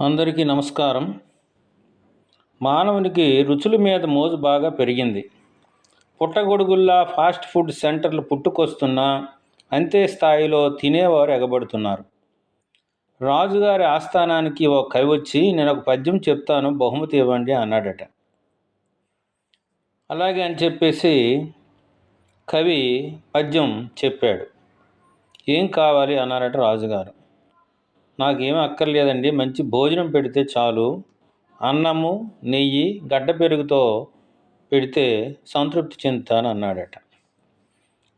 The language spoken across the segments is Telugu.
అందరికీ నమస్కారం. మానవునికి రుచుల మీద మోజు బాగా పెరిగింది. పుట్టగొడుగుల్లా ఫాస్ట్ ఫుడ్ సెంటర్లు పుట్టుకొస్తున్నా అంతే స్థాయిలో తినేవారు ఎగబడుతున్నారు. రాజుగారి ఆస్థానానికి ఓ కవి వచ్చి నేను ఒక పద్యం చెప్తాను బహుమతి ఇవ్వండి అన్నాడట. అలాగే అని చెప్పేసి కవి పద్యం చెప్పాడు. ఏం కావాలి? అన్నారట రాజుగారు. నాకేం అక్కర్లేదండి. మంచి భోజనం పెడితే చాలు. అన్నము నెయ్యి గడ్డ పెరుగుతో పెడితే సంతృప్తి చెందుతాను అన్నాడట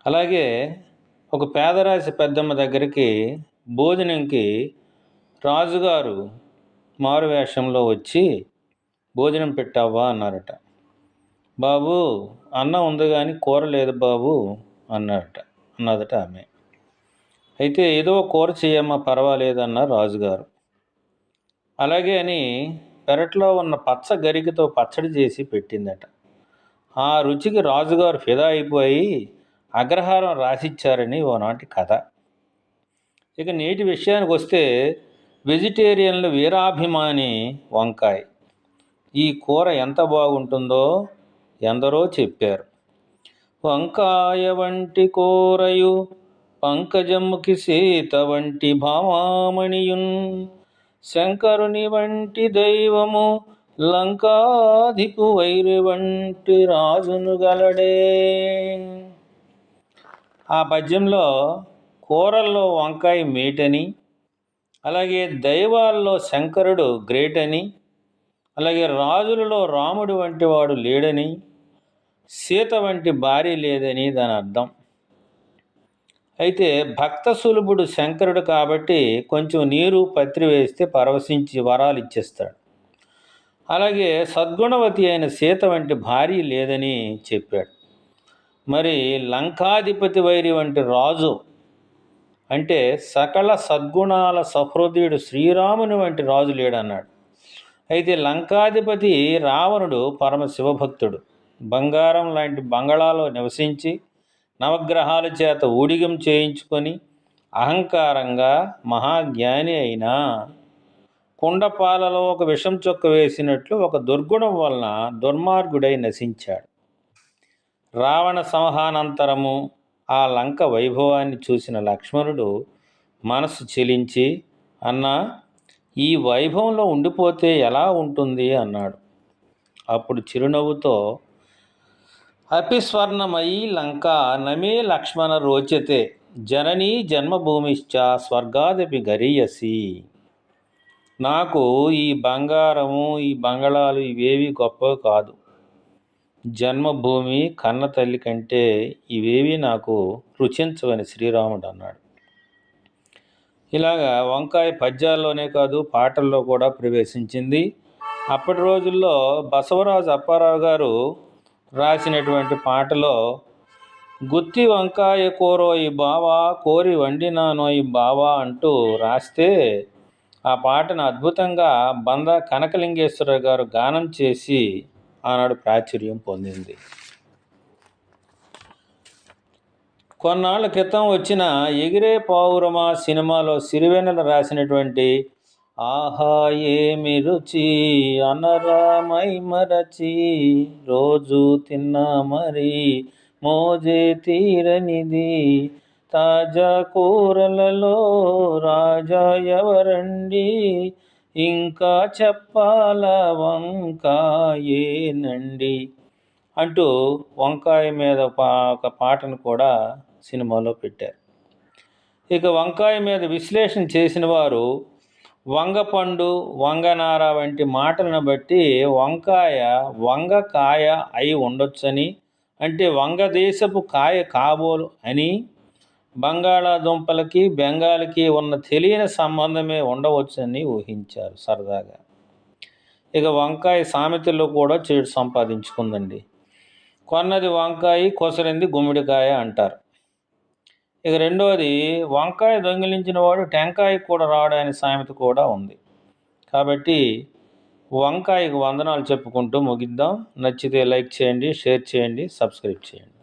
అలాగే ఒక పేదరాశి పెద్దమ్మ దగ్గరికి భోజనంకి రాజుగారు మారు వేషంలో వచ్చి భోజనం పెట్టావా అన్నారట. బాబు అన్నం ఉంది కానీ కూర లేదు బాబు అన్నారట. అన్నదట ఆమె. అయితే ఏదో కూర చేయమ్మా పర్వాలేదన్నారు రాజుగారు. అలాగే అని పెరట్లో ఉన్న పచ్చ గరికతో పచ్చడి చేసి పెట్టిందట. ఆ రుచికి రాజుగారు ఫిదా అయిపోయి అగ్రహారం రాసిచ్చారని ఓనాటి కథ. ఇక నేటి విషయానికి వస్తే వెజిటేరియన్లు వీరాభిమాని వంకాయ. ఈ కూర ఎంత బాగుంటుందో ఎందరో చెప్పారు. వంకాయ వంటి కూరయు పంకజముఖి సీత వంటి భామామణియున్ శంకరుని వంటి దైవము లంకాధిపు వైరి వంటి రాజును గలడే. ఆ పద్యంలో కూరల్లో వంకాయ మేటని అలాగే దైవాల్లో శంకరుడు గ్రేట్ అని అలాగే రాజులలో రాముడు వంటి వాడు లేడని సీత వంటి భార్య లేదని దాని అర్థం. అయితే భక్త సులభుడు శంకరుడు కాబట్టి కొంచెం నీరు పత్రి వేస్తే పరవశించి వరాలు ఇచ్చేస్తాడు. అలాగే సద్గుణవతి అయిన సీత వంటి భార్య లేదని చెప్పాడు. మరి లంకాధిపతి వైరి వంటి రాజు అంటే సకల సద్గుణాల సహృదయుడు శ్రీరాముని వంటి రాజు లేడన్నాడు. అయితే లంకాధిపతి రావణుడు పరమ శివభక్తుడు. బంగారం లాంటి బంగళాలో నివసించి నవగ్రహాల చేత ఊడిగం చేయించుకొని అహంకారంగా మహాజ్ఞాని అయినా కుండపాలలో ఒక విషం చొక్క వేసినట్లు ఒక దుర్గుణం వలన దుర్మార్గుడై నశించాడు. రావణ సంహానంతరము ఆ లంక వైభవాన్ని చూసిన లక్ష్మణుడు మనసు చెలించి అన్న ఈ వైభవంలో ఉండిపోతే ఎలా ఉంటుంది అన్నాడు. అప్పుడు చిరునవ్వుతో అపిస్వర్ణమయీ లంక నమే లక్ష్మణ రోచతే జననీ జన్మభూమిశ్చ స్వర్గాదపి గరీయసి. నాకు ఈ బంగారము ఈ బంగళాలు ఇవేవి గొప్పవి కాదు. జన్మభూమి కన్న తల్లి కంటే ఇవేవి నాకు రుచించవని శ్రీరాముడు అన్నాడు. ఇలాగా వంకాయ పద్యాల్లోనే కాదు పాటల్లో కూడా ప్రవేశించింది. అప్పటి రోజుల్లో బసవరాజు అప్పారావు గారు రాసినటువంటి పాటలో గుత్తి వంకాయ కూరోయి బావా కోరి వండినానోయి బావా అంటూ రాస్తే ఆ పాటను అద్భుతంగా బంద కనకలింగేశ్వర గారు గానం చేసి ఆనాడు ప్రాచుర్యం పొందింది. కొన్నాళ్ళ క్రితం వచ్చిన ఎగిరే పావురమా సినిమాలో సిరివెన్నెల రాసినటువంటి ఆహా ఏమి రుచి అనరామై మరచి రోజు తిన్నా మరి మోజే తీరనిది. తాజా కూరలలో రాజా ఎవరండి? ఇంకా చెప్పాల వంకాయేనండి అంటూ వంకాయ మీద ఒక పాటను కూడా సినిమాలో పెట్టారు. ఇక వంకాయ మీద విశ్లేషణ చేసిన వారు వంగపండు వంగనార వంటి మాటలను బట్టి వంకాయ వంగకాయ అయి ఉండొచ్చని అంటే వంగదేశపు కాయ కాబోలు అని బంగాళాదుంపలకి బెంగాల్కి ఉన్న తెలియని సంబంధమే ఉండవచ్చని ఊహించారు సరదాగా. ఇక వంకాయ సామెతల్లో కూడా చేడు సంపాదించుకుందండి. కొన్నది వంకాయ కొసరింది గుమ్మిడికాయ అంటారు. ఇక రెండవది వంకాయ దొంగిలించిన వాడు టెంకాయ కూడా రావడానికి సామెత కూడా ఉంది. కాబట్టి వంకాయకు వందనాలు చెప్పుకుంటూ ముగిద్దాం. నచ్చితే లైక్ చేయండి షేర్ చేయండి సబ్స్క్రైబ్ చేయండి.